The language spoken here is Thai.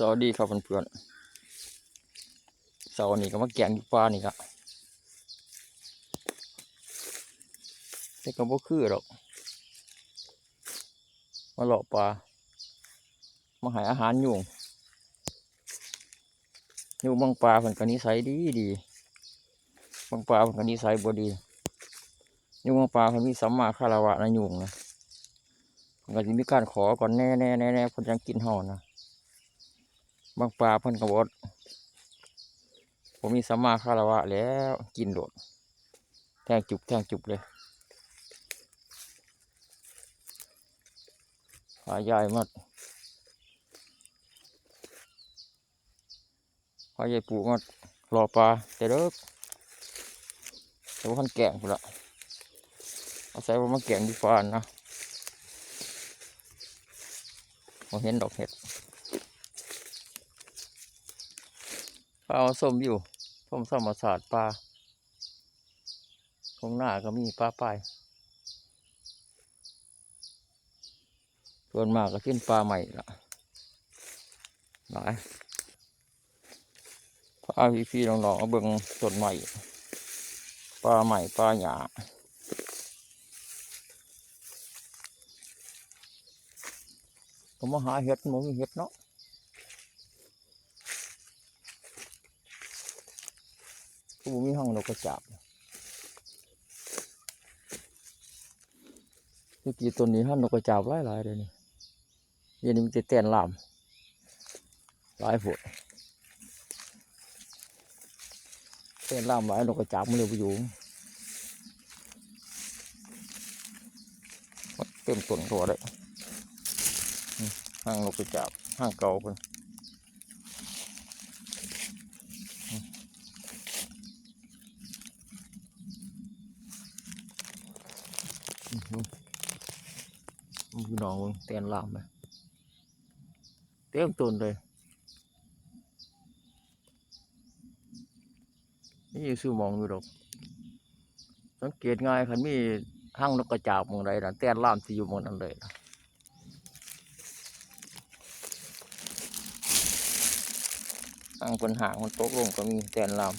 สวัสดีครับเพื่อนๆเสาร์นี้ก็มาแกงอยู่ปลานี่ครับแต่ก็บ่คือหรอก มาหลอกปลา มาหายอาหารยุงยุงบางปลาเพิ่นก็นิสัยดีดีบางปลาเพิ่นก็นิสัยบ่ดียุงบางปลาเพิ่นมีสัมมาคารวะนะยุงนะเพิ่นก็สิมีการขอก่อนแน่แน่แน่แน่เพิ่นจังกินเฮานะ บางปลาเพิ่นก็บดผมมีสัมมาคารวะแล้วกินโดด แทงจุบแทงจุบเลยปลาใหญ่หมดปลาใหญ่ปูหมดรอปลาแต่เด้อแต่ว่าพันแกงพุ่นละเอาใส่ว่ามาแกงดีฟานนะผมเห็นดอกเห็ด ปลาส้มอยู่ส้มธรรมศาสตร์ปลาตรงหน้าก็มีปลาไปายส่วนมากก็ขึ้นปลาใหม่ละหลายปลาพี่พี่ๆน้องๆเอาเบิ่งต้นใหม่ปลาใหม่ปลาหยาก็มาหาเห็ดมันมีเห็ดเนาะ กูมีห้องนกกระจาบเมื่อกี้ตัวนี้ห้องนกกระจาบหลายหลายเลยนี่ย็นนี้มันจะเต้นลามหลายผุดเต้นลามหลายนกกระจาบมันเลยไปอยู่เต็มต้นตัวเลยห้างนกกระจาบห้างเก่าเป็น อื้อหือมันคือน้องเบิ่งเตียนลามไปเต็มต้นเลยนี่อยู่ซื้มองอยู่ดอก สังเกตง่ายคันมีห้างนกกระจาบมองใดนะเตียนลามที่อยู่มองนั้นเลยนะห้งเป็นหางมันตกลงก็มีเตียนลาม